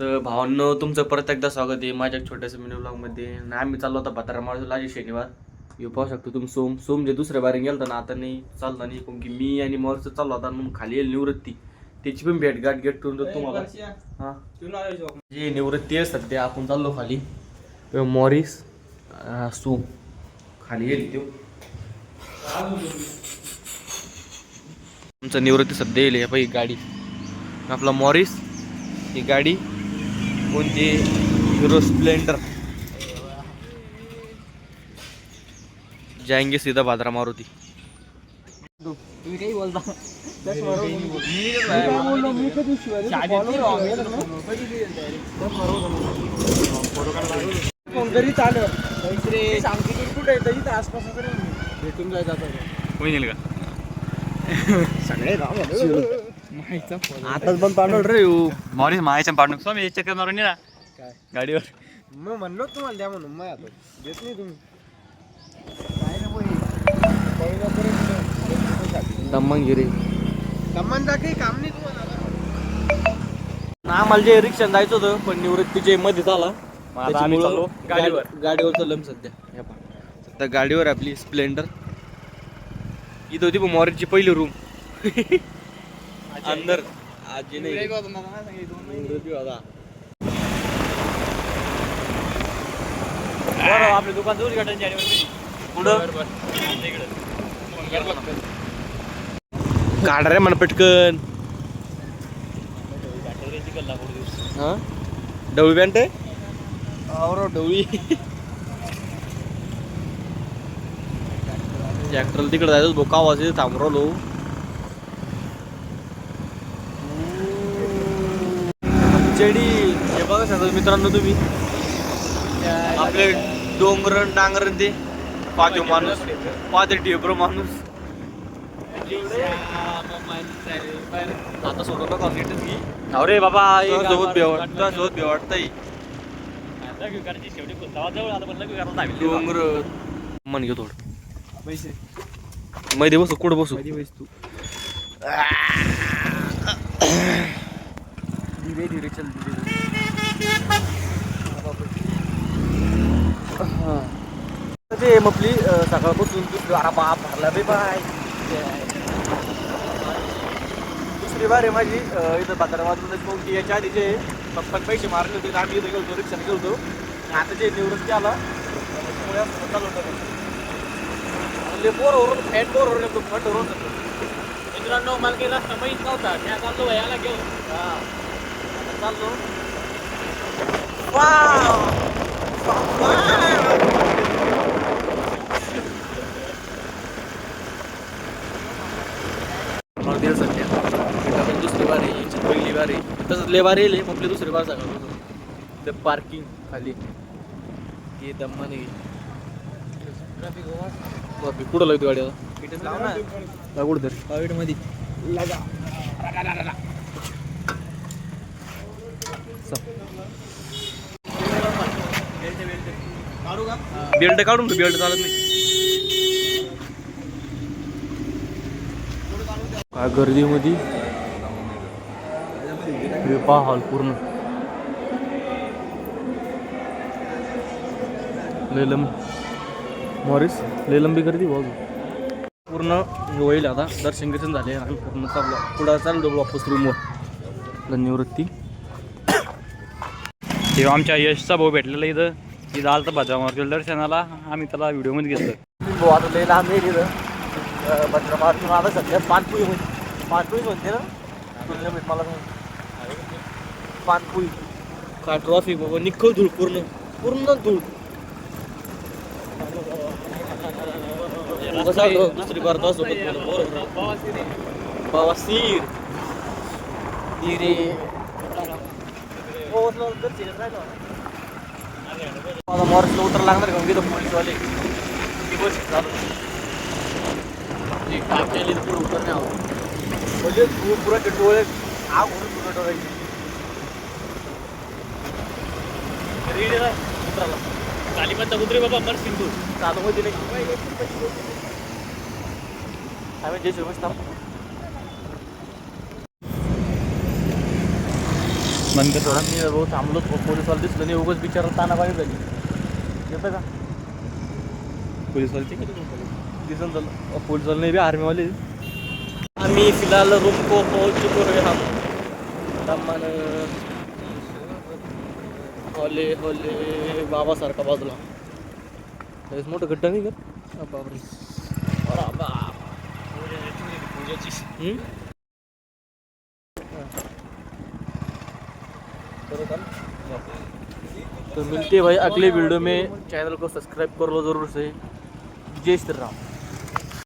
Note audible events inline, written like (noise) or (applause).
तर भावांनो तुमचं परत एकदा स्वागत आहे माझ्या एक छोट्याशा मिनी ब्लॉगमध्ये आणि आम्ही चाललो होता भातारा माळूला आज शनिवार. येऊ पाहू शकतो तुम्ही सोम. सोम जे दुसऱ्या बारी गेलता ना आता नाही चालला नाही. कारण की मी आणि मोरचं चाललो होता मग खाली येईल निवृत्ती. त्याची पण भेट गाठ गेट करून तुम्हाला. हा? जी निवृत्ती आहे सध्या आपण चाललो खाली. मॉरिस सोम. खाली येईल तो. तुमचं निवृत्ती सध्या येईल पाहिजे गाडी. आपला मॉरिस ही गाडी. कोणती हिरो स्प्लेंडर? जाएंगे सीधा भाद्रा मारुती. चालू सांगते कुठे आहे इथं आसपास वगैरे भेटून जायचं होईल का सगळे आताच पण पाठवलं रे मॉरिस मायाच्या पाठवून स्वामी चक्कर मारून ना. काय गाडीवर. मग म्हणलो तुम्हाला द्या म्हणून मग आता. देत नाही तुम्ही. काय ना बोई पहिल्यापर्यंत दमंगिरी कमान जा काही काम नाही तुम्हाला आम्हाला जे रिक्षा जायचं होतं पण निवृत्तीचे मध्ये झाला गाडीवर. गाडी- गाडीवर. चाललो सध्या. हे पहा. सध्या गाडीवर आपली स्प्लेंडर. इथं होती मॉरेजची पहिली रूम (laughs) अंदर. आजी नाही. होता. बरं, आपले दुकान जवळ गाड्यांची गाडीवर पुढं काढ रे म्हण पटकन. हा? डवळी पॅन्ट आहे? औरो डवळी. ट्रॅक्टरला तिकडे जायचं बोका आवाज येतो चेडी हे बघा सांगतो मित्रांनो तुम्ही. आपले डोंगरण डांगरण ते पाहतो माणूस. पाहते टेबर माणूस. आता सोडू नका सीटच घे. अरे बाबा सोबत बेवाट सोबत बेवाटतंय. डोंगर. मन घेऊ थोडं. पैसे. मध्ये बसू कुठं बसू? तू. धीरे धीरे चल धीरे धीरे. ते मपली सकाळपासून दुसरी अरे बाप भरला बे बाय. दुसरी बार आहे माझी इथं बाजारा वाजून मग की याच्या आधी जे पप्पा पैसे मारले होते आम्ही इथं गेलो रिक्षाने गेलो आता जे निवृत्ती आला त्याच्यामुळे म्हणजे बोर ओरड फॅट बोर ओरड फट ओरड मित्रांनो मला गेला रस्ता माहीत नव्हता. त्या चाललो वयाला घेऊन. चाललो सध्या दुसरी बार आहे याची पहिली बार आहे तसंच ले बार येईल आपली दुसरी बार सांगा. द पार्किंग खाली. हे दम्मा नाही बापरे, कुठं लागतो गाडी आता? लागूड तर मध्ये. लगा. बेल्ट काढून ठेव, बेल्ट चालत नाही. काय गर्दीमध्ये? पहा हॉल पूर्ण. लेलम मॉरिस लेलंबी गर्दी बघ. पूर्ण होईल आता. दर्शन गिर्शन झाले आणि पूर्ण चाललो पुढं चाललो वापस रूमवर निवृत्ती तेव्हा आमच्या यशचा भाऊ भेटलेला इथं इथं आलं तर भद्रामार्ग दर्शनाला. आम्ही त्याला व्हिडिओमध्ये घेतलं. भाऊ आता लांब सध्या पानपुई पानपुई म्हणते ना? तुझ्या भेट मला. पानपुई का ट्रॉफी बाबा निखळ धूळ पूर्ण पूर्ण धूळ. कसं? दुसरी बरोबर बवासीर धीरे आता मॉर्सला उतर लागणार का? तिथं पोलीसवाले ती बस चालू जी टाकलेली पुढे उतरणे आहोत म्हणजे तू पुरा डोळे आग म्हणून पुरा डोळ्याची. उतराला खाली पण कुत्रे बाबा मरशील तू चालू मध्ये नाही आम्ही जय शिवमस्त बंद कर थोडा आम्ही रोज थांबलो पोलिसवाला दिसलं नाही उगाच बिचारा तानाबाई झाली. येतं का? पोलीसवाले दिसन झालं. पोलिसवाला नाही बी आर्मीवाले. आम्ही फिलहाल रूम को पहुंच चुके हैं हम. दमान होले होले बाबासारखा बाजूला. लयच मोठं गड्डा नाही का? बापरे. अरे बाप. हम्म? करो काम. तो मिलते भाई अगले वीडियो में. चैनल को सब्सक्राइब कर लो जरूर से. जय श्री राम.